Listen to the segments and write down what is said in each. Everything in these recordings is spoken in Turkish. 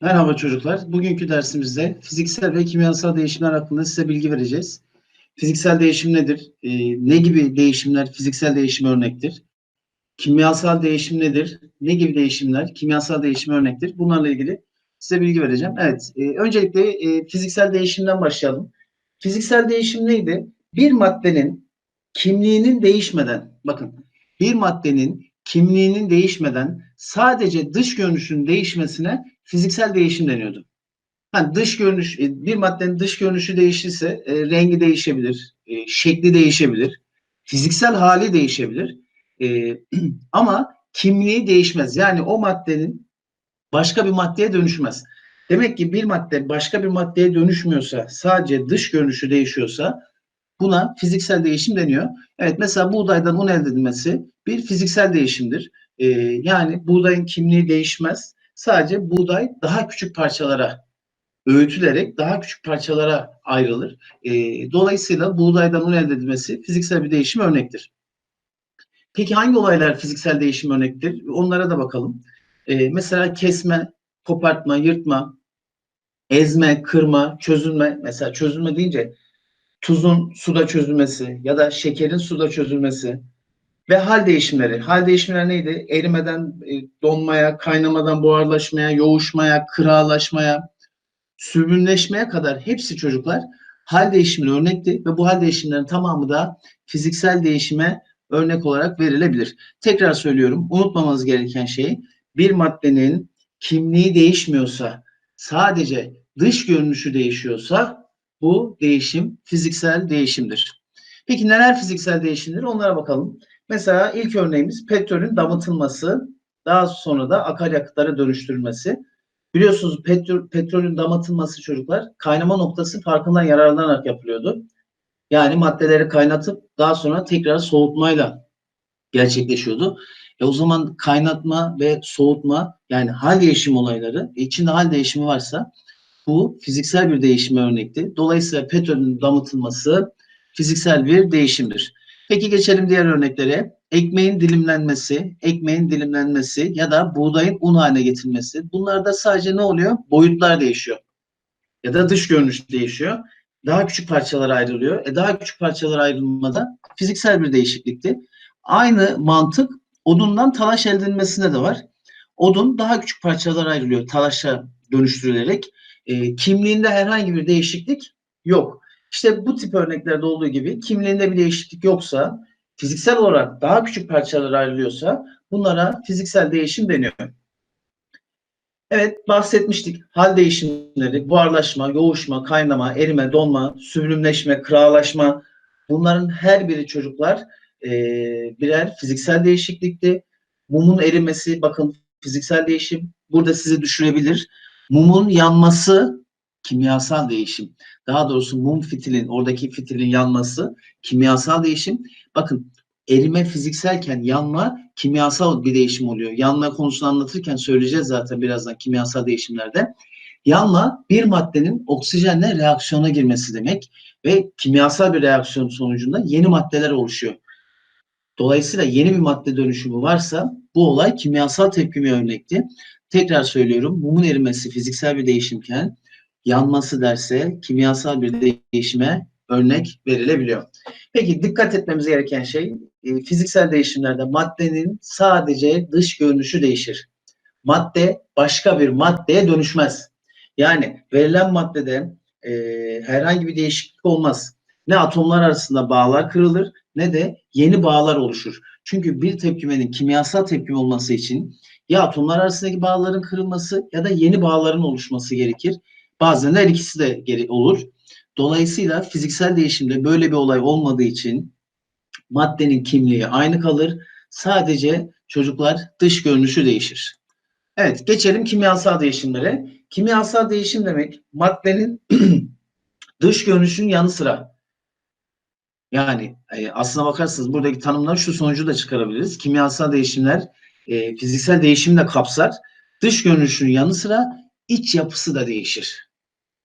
Merhaba çocuklar. Bugünkü dersimizde fiziksel ve kimyasal değişimler hakkında size bilgi vereceğiz. Fiziksel değişim nedir? Ee, ne gibi değişimler fiziksel değişim örnektir? Kimyasal değişim nedir? Ne gibi değişimler kimyasal değişim örnektir? Bunlarla ilgili size bilgi vereceğim. Evet, e, öncelikle e, fiziksel değişimden başlayalım. Fiziksel değişim neydi? Bir maddenin kimliğinin değişmeden, bakın bir maddenin kimliğinin değişmeden sadece dış görünüşünün değişmesine fiziksel değişim deniyordu. Yani dış görünüş, e, bir maddenin dış görünüşü değişirse e, rengi değişebilir, e, şekli değişebilir, fiziksel hali değişebilir. E, ama kimliği değişmez. Yani o maddenin başka bir maddeye dönüşmez. Demek ki bir madde başka bir maddeye dönüşmüyorsa, sadece dış görünüşü değişiyorsa buna fiziksel değişim deniyor. Evet mesela buğdaydan un elde edilmesi bir fiziksel değişimdir. Ee, yani buğdayın kimliği değişmez. Sadece buğday daha küçük parçalara öğütülerek daha küçük parçalara ayrılır. E, dolayısıyla buğdaydan un elde edilmesi fiziksel bir değişim örnektir. Peki hangi olaylar fiziksel değişim örnektir? Onlara da bakalım. E, mesela kesme, kopartma, yırtma, ezme, kırma, çözülme. Mesela çözülme deyince tuzun suda çözülmesi ya da şekerin suda çözülmesi, ve hal değişimleri. Hal değişimleri neydi? Erimeden e, donmaya, kaynamadan buharlaşmaya, yoğuşmaya, kıralaşmaya, sürgünleşmeye kadar hepsi çocuklar hal değişimine örnekti ve bu hal değişimlerin tamamı da fiziksel değişime örnek olarak verilebilir. Tekrar söylüyorum, unutmamanız gereken şey bir maddenin kimliği değişmiyorsa, sadece dış görünüşü değişiyorsa bu değişim fiziksel değişimdir. Peki neler fiziksel değişimdir? Onlara bakalım. Mesela ilk örneğimiz petrolün damıtılması, daha sonra da akaryakıtlara dönüştürülmesi. Biliyorsunuz petrol, petrolün damıtılması çocuklar kaynama noktası farkından yararlanarak yapılıyordu. Yani maddeleri kaynatıp daha sonra tekrar soğutmayla gerçekleşiyordu. E o zaman kaynatma ve soğutma yani hal değişim olayları, e içinde hal değişimi varsa bu fiziksel bir değişime örnekti. Dolayısıyla petrolün damıtılması fiziksel bir değişimdir. Peki geçelim diğer örneklere. Ekmeğin dilimlenmesi, ekmeğin dilimlenmesi ya da buğdayın un haline getirilmesi. Bunlarda sadece ne oluyor? Boyutlar değişiyor. Ya da dış görünüş değişiyor. Daha küçük parçalara ayrılıyor. E daha küçük parçalara ayrılmada fiziksel bir değişiklikti. Aynı mantık odundan talaş elde edilmesinde de var. Odun daha küçük parçalara ayrılıyor talaşa dönüştürülerek. E, kimliğinde herhangi bir değişiklik yok. İşte bu tip örneklerde olduğu gibi kimliğinde bir değişiklik yoksa, fiziksel olarak daha küçük parçalara ayrılıyorsa bunlara fiziksel değişim deniyor. Evet bahsetmiştik. Hal değişimleri, buharlaşma, yoğuşma, kaynama, erime, donma, süblimleşme, kıralaşma bunların her biri çocuklar e, birer fiziksel değişiklikti. Mumun erimesi bakın fiziksel değişim burada sizi düşürebilir. Mumun yanması kimyasal değişim. Daha doğrusu mum fitilin, oradaki fitilin yanması kimyasal değişim. Bakın erime fizikselken yanma kimyasal bir değişim oluyor. Yanma konusunu anlatırken söyleyeceğiz zaten birazdan kimyasal değişimlerde. Yanma bir maddenin oksijenle reaksiyona girmesi demek ve kimyasal bir reaksiyon sonucunda yeni maddeler oluşuyor. Dolayısıyla yeni bir madde dönüşümü varsa bu olay kimyasal tepkime örnekti. Tekrar söylüyorum mumun erimesi fiziksel bir değişimken yanması derse kimyasal bir değişime örnek verilebiliyor. Peki dikkat etmemiz gereken şey e, fiziksel değişimlerde maddenin sadece dış görünüşü değişir. Madde başka bir maddeye dönüşmez. Yani verilen maddede e, herhangi bir değişiklik olmaz. Ne atomlar arasında bağlar kırılır ne de yeni bağlar oluşur. Çünkü bir tepkimenin kimyasal tepkime olması için ya atomlar arasındaki bağların kırılması ya da yeni bağların oluşması gerekir. Bazen her ikisi de olur. Dolayısıyla fiziksel değişimde böyle bir olay olmadığı için maddenin kimliği aynı kalır. Sadece çocuklar dış görünüşü değişir. Evet geçelim kimyasal değişimlere. Kimyasal değişim demek maddenin dış görünüşün yanı sıra yani e, aslına bakarsanız buradaki tanımdan şu sonucu da çıkarabiliriz. Kimyasal değişimler e, fiziksel değişimi de kapsar. Dış görünüşün yanı sıra iç yapısı da değişir.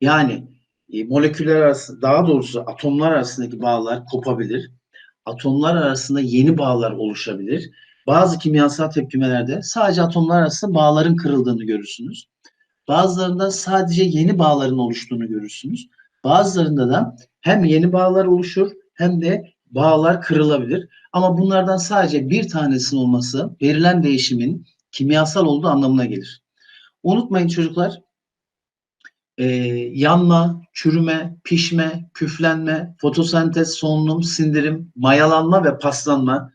Yani e, moleküller arasında daha doğrusu atomlar arasındaki bağlar kopabilir. Atomlar arasında yeni bağlar oluşabilir. Bazı kimyasal tepkimelerde sadece atomlar arasında bağların kırıldığını görürsünüz. Bazılarında sadece yeni bağların oluştuğunu görürsünüz. Bazılarında da hem yeni bağlar oluşur hem de bağlar kırılabilir. Ama bunlardan sadece bir tanesinin olması verilen değişimin kimyasal olduğu anlamına gelir. Unutmayın çocuklar, e, yanma, çürüme, pişme, küflenme, fotosentez, solunum, sindirim, mayalanma ve paslanma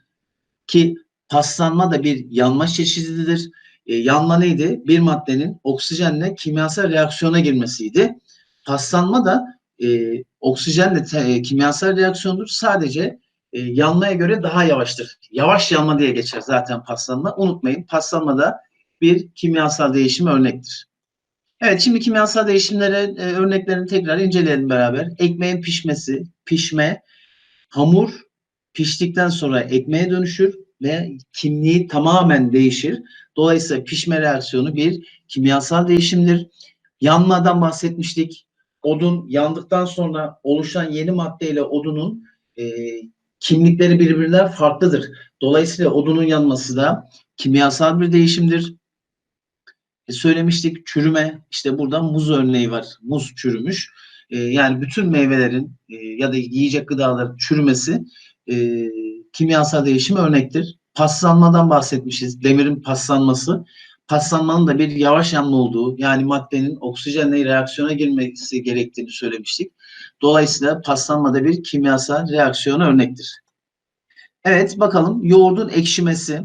ki paslanma da bir yanma çeşididir. E, yanma neydi? Bir maddenin oksijenle kimyasal reaksiyona girmesiydi. Paslanma da e, oksijenle te, e, kimyasal reaksiyondur. Sadece e, yanmaya göre daha yavaştır. Yavaş yanma diye geçer zaten paslanma. Unutmayın paslanma da bir kimyasal değişim örnektir. Evet şimdi kimyasal değişimlere e, örneklerini tekrar inceleyelim beraber. Ekmeğin pişmesi, pişme, hamur piştikten sonra ekmeğe dönüşür ve kimliği tamamen değişir. Dolayısıyla pişme reaksiyonu bir kimyasal değişimdir. Yanmadan bahsetmiştik. Odun yandıktan sonra oluşan yeni maddeyle odunun e, kimlikleri birbirinden farklıdır. Dolayısıyla odunun yanması da kimyasal bir değişimdir. E, söylemiştik çürüme işte burada muz örneği var. Muz çürümüş. E, yani bütün meyvelerin e, ya da yiyecek gıdaların çürümesi e, kimyasal değişim örnektir. Paslanmadan bahsetmişiz. Demirin paslanması. Paslanmanın da bir yavaş yanma olduğu yani maddenin oksijenle reaksiyona girmesi gerektiğini söylemiştik. Dolayısıyla paslanma da bir kimyasal reaksiyona örnektir. Evet bakalım yoğurdun ekşimesi,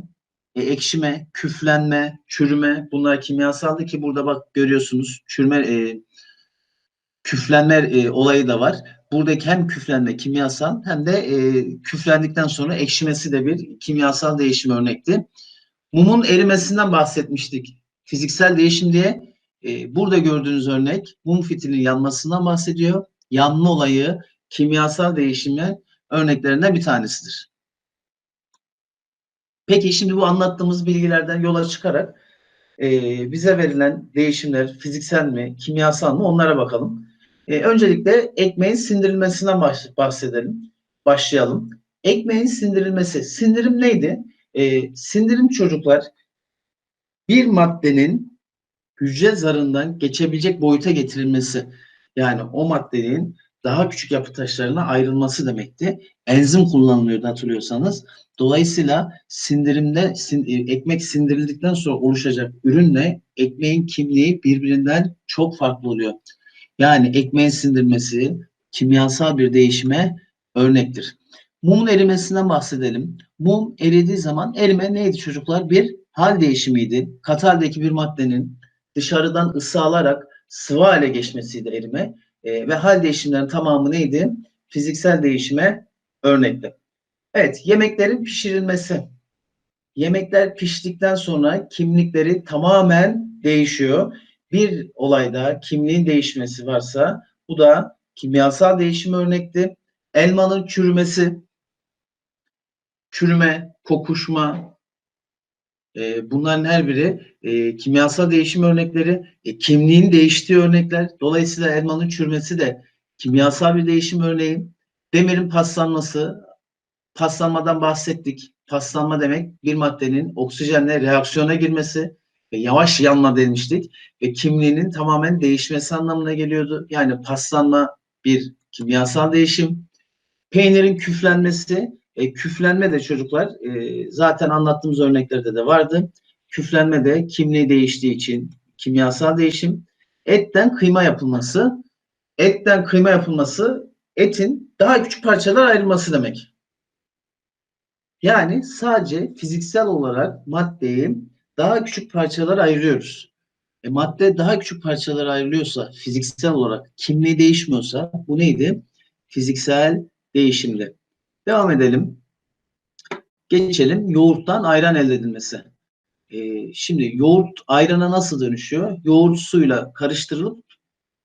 e, ekşime, küflenme, çürüme bunlar kimyasaldı ki burada bak görüyorsunuz çürüme e, küflenme e, olayı da var. Buradaki hem küflenme kimyasal hem de e, küflendikten sonra ekşimesi de bir kimyasal değişim örnekti. Mumun erimesinden bahsetmiştik. Fiziksel değişim diye e, burada gördüğünüz örnek mum fitilin yanmasından bahsediyor. Yanma olayı kimyasal değişimin örneklerinden bir tanesidir. Peki şimdi bu anlattığımız bilgilerden yola çıkarak e, bize verilen değişimler fiziksel mi, kimyasal mı onlara bakalım. E, öncelikle ekmeğin sindirilmesinden bahsedelim. Başlayalım. Ekmeğin sindirilmesi. Sindirim neydi? E, sindirim çocuklar bir maddenin hücre zarından geçebilecek boyuta getirilmesi. Yani o maddenin daha küçük yapı taşlarına ayrılması demekti. Enzim kullanılıyordu hatırlıyorsanız. Dolayısıyla sindirimde sin, e, ekmek sindirildikten sonra oluşacak ürünle ekmeğin kimliği birbirinden çok farklı oluyor. Yani ekmeğin sindirmesi kimyasal bir değişime örnektir. Mumun erimesinden bahsedelim. Mum eridiği zaman erime neydi çocuklar? Bir hal değişimiydi. Kataldeki bir maddenin dışarıdan ısı alarak sıvı hale geçmesiydi erime. E, ve hal değişimlerinin tamamı neydi? Fiziksel değişime örnekti. Evet, yemeklerin pişirilmesi. Yemekler piştikten sonra kimlikleri tamamen değişiyor. Bir olayda kimliğin değişmesi varsa bu da kimyasal değişim örnekti. Elmanın çürümesi, çürüme, kokuşma, e, bunların her biri e, kimyasal değişim örnekleri, e, kimliğin değiştiği örnekler. Dolayısıyla elmanın çürümesi de kimyasal bir değişim örneği. Demirin paslanması, paslanmadan bahsettik. Paslanma demek bir maddenin oksijenle reaksiyona girmesi ve yavaş yanma demiştik ve kimliğinin tamamen değişmesi anlamına geliyordu. Yani paslanma bir kimyasal değişim. Peynirin küflenmesi, e, küflenme de çocuklar e, zaten anlattığımız örneklerde de vardı. Küflenme de kimliği değiştiği için kimyasal değişim. Etten kıyma yapılması, etten kıyma yapılması etin daha küçük parçalar ayrılması demek. Yani sadece fiziksel olarak maddeyi daha küçük parçalara ayırıyoruz. E, madde daha küçük parçalara ayrılıyorsa, fiziksel olarak kimliği değişmiyorsa bu neydi? Fiziksel değişimdi. Devam edelim. Geçelim yoğurttan ayran elde edilmesi. E, şimdi yoğurt ayrana nasıl dönüşüyor? Yoğurt suyla karıştırılıp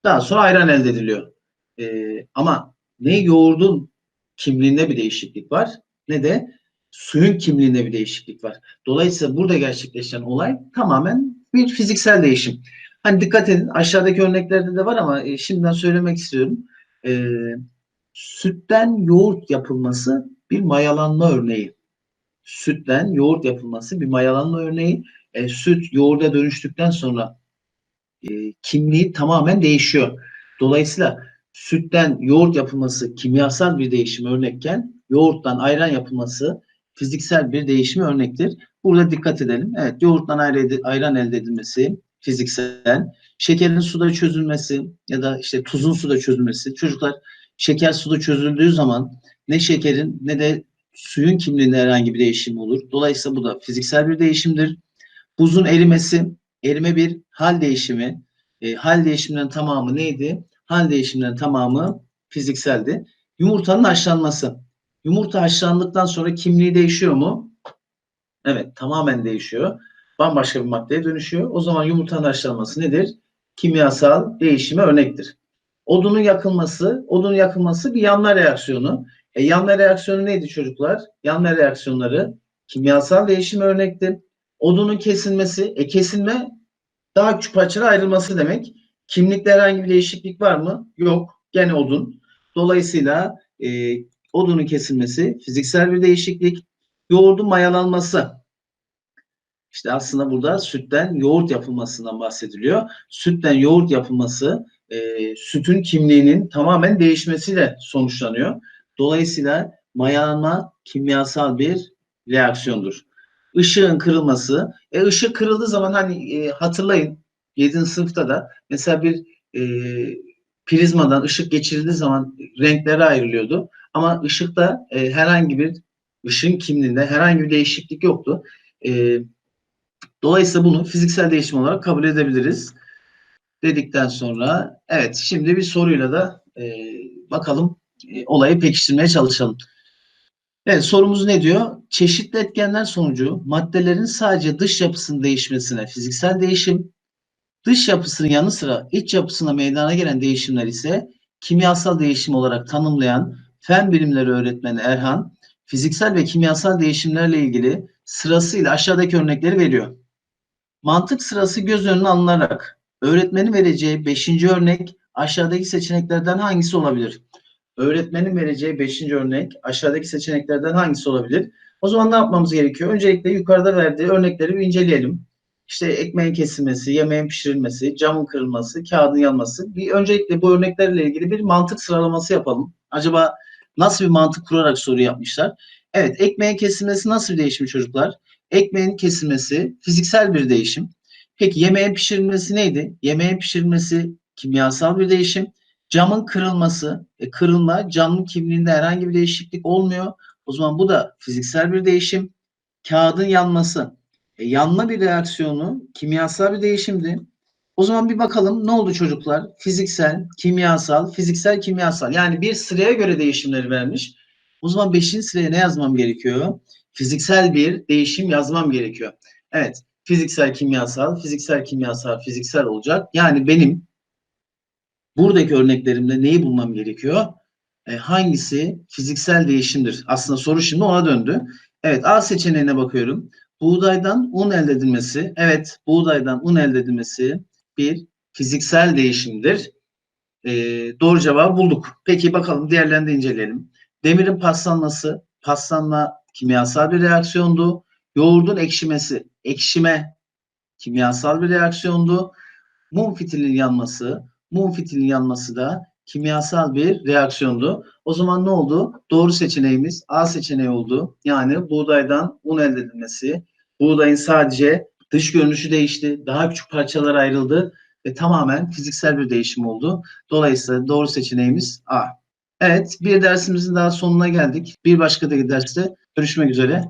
daha sonra ayran elde ediliyor. E, ama ne yoğurdun kimliğinde bir değişiklik var ne de suyun kimliğinde bir değişiklik var. Dolayısıyla burada gerçekleşen olay tamamen bir fiziksel değişim. Hani dikkat edin aşağıdaki örneklerde de var ama e, şimdiden söylemek istiyorum. E, sütten yoğurt yapılması bir mayalanma örneği. Sütten yoğurt yapılması bir mayalanma örneği. E, süt yoğurda dönüştükten sonra e, kimliği tamamen değişiyor. Dolayısıyla sütten yoğurt yapılması kimyasal bir değişim örnekken yoğurttan ayran yapılması fiziksel bir değişim örnektir. Burada dikkat edelim. Evet yoğurttan ayran elde edilmesi fiziksel, şekerin suda çözülmesi ya da işte tuzun suda çözülmesi. Çocuklar şeker suda çözüldüğü zaman ne şekerin ne de suyun kimliğinde herhangi bir değişim olur. Dolayısıyla bu da fiziksel bir değişimdir. Buzun erimesi, erime bir hal değişimi. E, hal değişiminin tamamı neydi? Hal değişiminin tamamı fizikseldi. Yumurtanın haşlanması. Yumurta haşlandıktan sonra kimliği değişiyor mu? Evet, tamamen değişiyor. Bambaşka bir maddeye dönüşüyor. O zaman yumurtanın haşlanması nedir? Kimyasal değişime örnektir. Odunun yakılması, odunun yakılması bir yanma reaksiyonu. E, yanma reaksiyonu neydi çocuklar? Yanma reaksiyonları kimyasal değişim örnekti. Odunun kesilmesi, e kesilme daha küçük parçalara ayrılması demek. Kimlikte herhangi bir değişiklik var mı? Yok. Gene odun. Dolayısıyla e, odunun kesilmesi fiziksel bir değişiklik. Yoğurdun mayalanması. İşte aslında burada sütten yoğurt yapılmasından bahsediliyor. Sütten yoğurt yapılması e, sütün kimliğinin tamamen değişmesiyle sonuçlanıyor. Dolayısıyla mayalanma kimyasal bir reaksiyondur. Işığın kırılması. E, ışık kırıldığı zaman hani e, hatırlayın 7. sınıfta da mesela bir e, prizmadan ışık geçirildiği zaman renklere ayrılıyordu. Ama ışıkta e, herhangi bir ışığın kimliğinde herhangi bir değişiklik yoktu. E, dolayısıyla bunu fiziksel değişim olarak kabul edebiliriz. Dedikten sonra evet şimdi bir soruyla da e, bakalım e, olayı pekiştirmeye çalışalım. Evet sorumuz ne diyor? Çeşitli etkenler sonucu maddelerin sadece dış yapısının değişmesine fiziksel değişim, dış yapısının yanı sıra iç yapısına meydana gelen değişimler ise kimyasal değişim olarak tanımlayan fen bilimleri öğretmeni Erhan, fiziksel ve kimyasal değişimlerle ilgili sırasıyla aşağıdaki örnekleri veriyor. Mantık sırası göz önüne alınarak öğretmenin vereceği 5. örnek aşağıdaki seçeneklerden hangisi olabilir? Öğretmenin vereceği 5. örnek aşağıdaki seçeneklerden hangisi olabilir? O zaman ne yapmamız gerekiyor? Öncelikle yukarıda verdiği örnekleri bir inceleyelim. İşte ekmeğin kesilmesi, yemeğin pişirilmesi, camın kırılması, kağıdın yanması. Bir öncelikle bu örneklerle ilgili bir mantık sıralaması yapalım. Acaba nasıl bir mantık kurarak soru yapmışlar? Evet, ekmeğin kesilmesi nasıl bir değişim çocuklar? Ekmeğin kesilmesi fiziksel bir değişim. Peki yemeğin pişirilmesi neydi? Yemeğin pişirilmesi kimyasal bir değişim. Camın kırılması, e, kırılma camın kimliğinde herhangi bir değişiklik olmuyor. O zaman bu da fiziksel bir değişim. Kağıdın yanması, e, yanma bir reaksiyonu kimyasal bir değişimdi. O zaman bir bakalım ne oldu çocuklar? Fiziksel, kimyasal, fiziksel, kimyasal. Yani bir sıraya göre değişimleri vermiş. O zaman beşinci sıraya ne yazmam gerekiyor? Fiziksel bir değişim yazmam gerekiyor. Evet, fiziksel, kimyasal, fiziksel, kimyasal, fiziksel olacak. Yani benim buradaki örneklerimde neyi bulmam gerekiyor? E, hangisi fiziksel değişimdir? Aslında soru şimdi ona döndü. Evet, A seçeneğine bakıyorum. Buğdaydan un elde edilmesi. Evet, buğdaydan un elde edilmesi bir fiziksel değişimdir. E, doğru cevabı bulduk. Peki bakalım diğerlerini de inceleyelim. Demirin paslanması, paslanma kimyasal bir reaksiyondu. Yoğurdun ekşimesi, ekşime kimyasal bir reaksiyondu. Mum fitilinin yanması, mum fitilinin yanması da kimyasal bir reaksiyondu. O zaman ne oldu? Doğru seçeneğimiz A seçeneği oldu. Yani buğdaydan un elde edilmesi. Buğdayın sadece dış görünüşü değişti. Daha küçük parçalara ayrıldı ve tamamen fiziksel bir değişim oldu. Dolayısıyla doğru seçeneğimiz A. Evet, bir dersimizin daha sonuna geldik. Bir başka da derste görüşmek üzere.